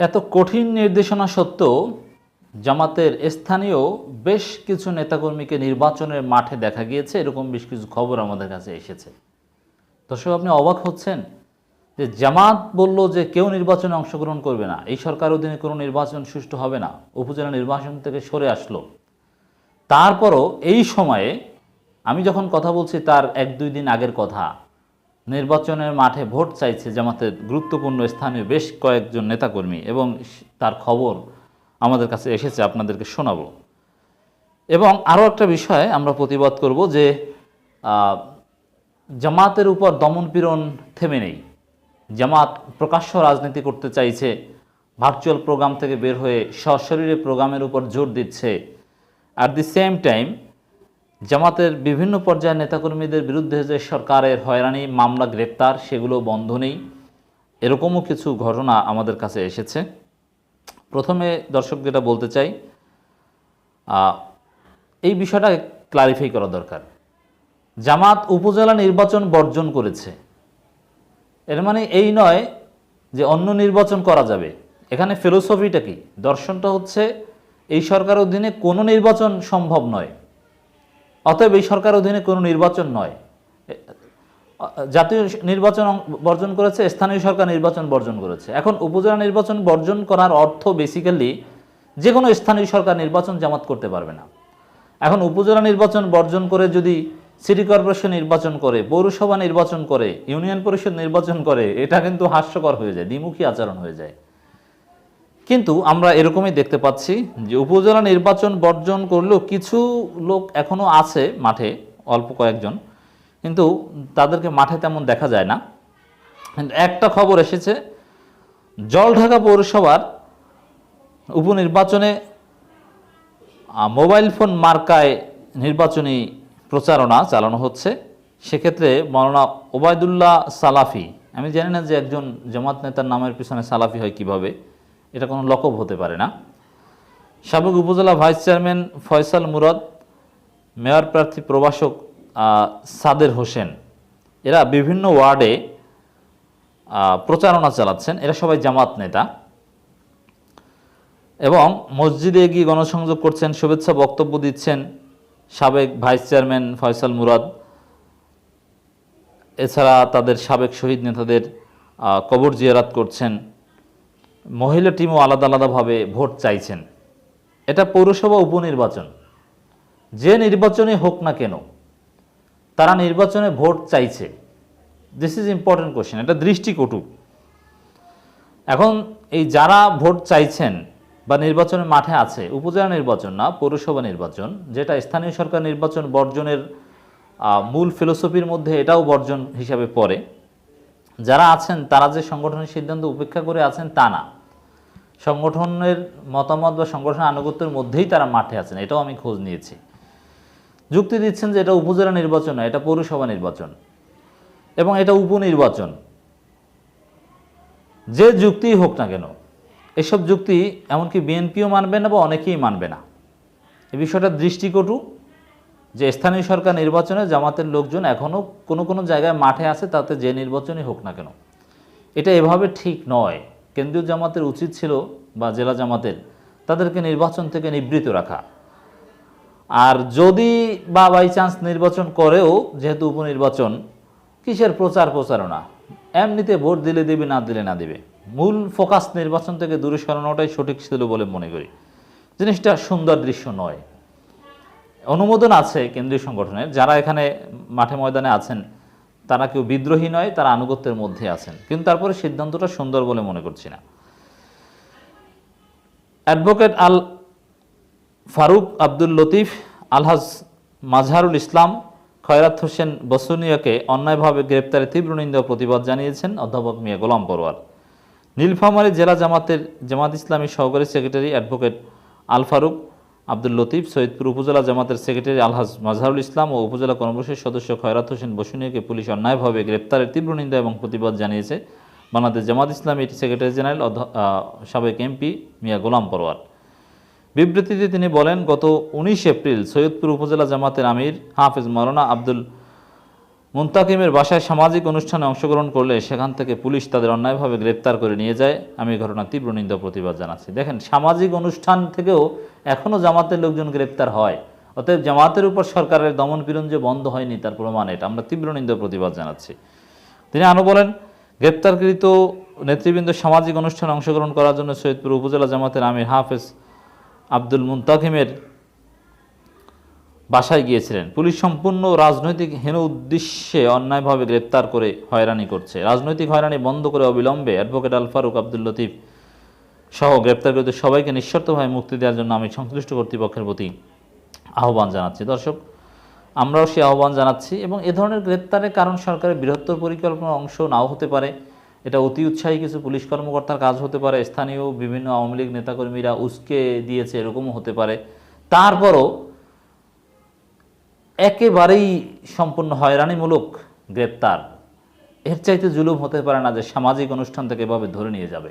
এত কঠিন নির্দেশনা সত্ত্বেও জামাতের স্থানীয় বেশ কিছু নেতাকর্মীকে নির্বাচনের মাঠে দেখা গিয়েছে। এরকম বেশ কিছু খবর আমাদের কাছে এসেছে। দর্শক, আপনি অবাক হচ্ছেন যে জামাত বলল যে কেউ নির্বাচনে অংশগ্রহণ করবে না। এই সরকার অধীনে কোনো নির্বাচন সুষ্ঠু হবে না। উপজেলা নির্বাচন থেকে সরে আসলো। তারপরও এই সময়ে আমি যখন কথা বলছি, তার এক দুই দিন আগের কথা। নির্বাচনের মাঠে ভোট চাইছে জামাতের গুরুত্বপূর্ণ স্থানীয় বেশ কয়েকজন নেতাকর্মী এবং তার খবর আমাদের কাছে এসেছে, আপনাদেরকে শোনাবো। এবং আরও একটা বিষয় আমরা প্রতিবাদ করব যে জামাতের উপর দমনপীড়ন থেমে নেই। জামাত প্রকাশ্য রাজনীতি করতে চাইছে, ভার্চুয়াল প্রোগ্রাম থেকে বের হয়ে সশরীরে প্রোগ্রামের উপর জোর দিচ্ছে। অ্যাট দি সেম টাইম জামাতের বিভিন্ন পর্যায়ের নেতাকর্মীদের বিরুদ্ধে যে সরকারের হয়রানি, মামলা, গ্রেপ্তার, সেগুলো বন্ধ নেই, এরকমও কিছু ঘটনা আমাদের কাছে এসেছে। প্রথমে দর্শক যেটা বলতে চাই এই বিষয়টা ক্লারিফাই করা দরকার। জামাত উপজেলা নির্বাচন বর্জন করেছে। এর মানে এই নয় যে অন্য নির্বাচন করা যাবে। এখানে ফিলোসফিটা কি? দর্শনটা হচ্ছে, এই সরকার অধীনে কোনো নির্বাচন সম্ভব নয়। অতএব এই সরকার অধীনে কোনো নির্বাচন নয়। জাতীয় নির্বাচন বর্জন করেছে, স্থানীয় সরকার নির্বাচন বর্জন করেছে। এখন উপজেলা নির্বাচন বর্জন করার অর্থ বেসিক্যালি যে কোনো স্থানীয় সরকার নির্বাচন জামাত করতে পারবে না। এখন উপজেলা নির্বাচন বর্জন করে যদি সিটি কর্পোরেশন নির্বাচন করে, পৌরসভা নির্বাচন করে ইউনিয়ন পরিষদ নির্বাচন করে, এটা কিন্তু হাস্যকর হয়ে যায়, দ্বিমুখী আচরণ হয়ে যায়। কিন্তু আমরা এরকমই দেখতে পাচ্ছি যে উপজেলা নির্বাচন বর্জন করলেও কিছু লোক এখনও আছে মাঠে, অল্প কয়েকজন। কিন্তু তাদেরকে মাঠে তেমন দেখা যায় না। একটা খবর এসেছে জলঢাকা পৌরসভার উপনির্বাচনে মোবাইল ফোন মার্কায় নির্বাচনী প্রচারণা চালানো হচ্ছে। সেক্ষেত্রে মৌলানা ওবায়দুল্লাহ সালাফি, আমি জানি না যে একজন জামাত নেতার নামের পিছনে সালাফি হয় কীভাবে এটা কোনো লকব হতে পারে না। সাবেক upazila vice chairman Faisal Murad mayor প্রার্থী আহ, সাদের হোসেন এরা বিভিন্ন ওয়ার্ডে প্রচারণা চালাচ্ছেন। এরা সবাই জামাত নেতা। এবং মসজিদে গিয়ে গণসংযোগ করছেন শুভেচ্ছা বক্তব্য দিচ্ছেন সাবেক ভাইস চেয়ারম্যান ফয়সাল মুরাদ। এছাড়া তাদের সাবেক শহীদ নেতাদের কবর জিয়ারাত করছেন মহিলা টিমও আলাদা আলাদাভাবে ভোট চাইছেন। এটা পৌরসভা উপনির্বাচন। যে নির্বাচনে হোক না কেন, তারা নির্বাচনে ভোট চাইছে। দিস ইজ ইম্পর্টেন্ট কোশ্চেন এটা দৃষ্টিকটু। এখন এই যারা ভোট চাইছেন বা নির্বাচনের মাঠে আছে, উপজেলা নির্বাচন না, পৌরসভা নির্বাচন, যেটা স্থানীয় সরকার নির্বাচন বর্জনের মূল ফিলোসফির মধ্যে এটাও বর্জন হিসাবে পড়ে। যারা আছেন, তারা যে সংগঠনের সিদ্ধান্ত উপেক্ষা করে আছেন, তা না। সংগঠনের মতামত বা সংগঠনের আনুগত্যের মধ্যেই তারা মাঠে আছেন, এটাও আমি খোঁজ নিয়েছি। যুক্তি দিচ্ছেন যে এটা উপজেলা নির্বাচন নয়, এটা পৌরসভা নির্বাচন এবং এটা উপনির্বাচন। যে যুক্তিই হোক না কেন, এসব যুক্তি এমনকি বিএনপিও মানবে না বা অনেকেই মানবে না। এই বিষয়টা দৃষ্টিকটু যে স্থানীয় সরকার নির্বাচনে জামাতের লোকজন এখনও কোনো কোনো জায়গায় মাঠে আছে, তাতে যে নির্বাচনই হোক না কেন। এটা এভাবে ঠিক নয়। কেন্দ্রীয় জামাতের উচিত ছিল বা জেলা জামাতের তাদেরকে নির্বাচন থেকে নিবৃত রাখা। আর যদি বা বাই চান্স নির্বাচন করেও, যেহেতু উপনির্বাচন, কিসের প্রচার প্রচারণা? এমনিতে ভোট দিলে দেবে, না দিলে না দেবে। মূল ফোকাস নির্বাচন থেকে দূরে সরানোটাই সঠিক ছিল বলে মনে করি। জিনিসটা সুন্দর দৃশ্য নয়। অনুমোদন আছে কেন্দ্রীয় সংগঠনের, যারা এখানে মাঠে ময়দানে আছেন, তারা কেউ বিদ্রোহী নয়, তারা আনুগত্যের মধ্যে আছেন। কিন্তু তারপরে সিদ্ধান্তটা সুন্দর বলে মনে করছি না। অ্যাডভোকেট আল ফারুক আব্দুল লতিফ, আলহাজ মাজহারুল ইসলাম, খয়রাত হোসেন বসুনিয়াকে অন্যায়ভাবে গ্রেপ্তারে তীব্র নিন্দা প্রতিবাদ জানিয়েছেন অধ্যাপক মিয়া গোলাম পরোয়ার। নীলফামারী জেলা জামাতের জামাত ইসলামী সহকারী সেক্রেটারি অ্যাডভোকেট আল ফারুক আব্দুল লতিফ সৈয়দপুর উপজেলা জামাতের সেক্রেটারি আলহাজ মাজহারুল ইসলাম ও উপজেলা কর্মসূচির সদস্য খয়রাত হোসেন বসুনিয়াকে পুলিশ অন্যায়ভাবে গ্রেপ্তারের তীব্র নিন্দা এবং প্রতিবাদ জানিয়েছে। বাংলাদেশ জামাত ইসলামী সেক্রেটারি জেনারেল সাবেক এমপি মিয়া গোলাম পরোয়ার। বিবৃতিতে তিনি বলেন, গত উনিশ এপ্রিল সৈয়দপুর উপজেলা জামাতের আমির হাফেজ মৌলানা আব্দুল মুন্তাকিমের বাসায় সামাজিক অনুষ্ঠানে অংশগ্রহণ করলে সেখান থেকে পুলিশ তাদের অন্যায়ভাবে গ্রেপ্তার করে নিয়ে যায়। আমি ঘটনা তীব্র নিন্দা প্রতিবাদ জানাচ্ছি। দেখেন, সামাজিক অনুষ্ঠান থেকেও এখনও জামাতের লোকজন গ্রেপ্তার হয়। অতএব জামাতের উপর সরকারের দমন পীড়ন যে বন্ধ হয়নি তার প্রমাণ এটা। আমরা তীব্র নিন্দা প্রতিবাদ জানাচ্ছি। তিনি আরও বলেন, গ্রেপ্তারকৃত নেতৃবৃন্দ সামাজিক অনুষ্ঠানে অংশগ্রহণ করার জন্য সৈয়দপুর উপজেলা জামাতের আমির হাফেজ আব্দুল মুন্তাকিমের বাসায় গিয়েছিলেন। পুলিশ সম্পূর্ণ রাজনৈতিক হীন উদ্দেশ্যে অন্যায়ভাবে গ্রেপ্তার করে হয়রানি করছে। রাজনৈতিক হয়রানি বন্ধ করে অবিলম্বে অ্যাডভোকেট আল ফারুক আব্দুল লতিফ সহ গ্রেপ্তারকৃত সবাইকে নিঃশর্তভাবে মুক্তি দেওয়ার জন্য আমি সংশ্লিষ্ট কর্তৃপক্ষের প্রতি আহ্বান জানাচ্ছি। দর্শক, আমরাও সে আহ্বান জানাচ্ছি এবং এ ধরনের গ্রেপ্তারের কারণ সরকারের বৃহত্তর পরিকল্পনার অংশ নাও হতে পারে। এটা অতি উৎসাহী কিছু পুলিশ কর্মকর্তার কাজ হতে পারে। স্থানীয় বিভিন্ন আওয়ামী লীগ নেতাকর্মীরা উস্কে দিয়েছে, এরকমও হতে পারে। তারপরও একেবারেই সম্পূর্ণ হয়রানিমূলক গ্রেপ্তার। এর চাইতে জুলুম হতে পারে না যে সামাজিক অনুষ্ঠান থেকে এভাবে ধরে নিয়ে যাবে।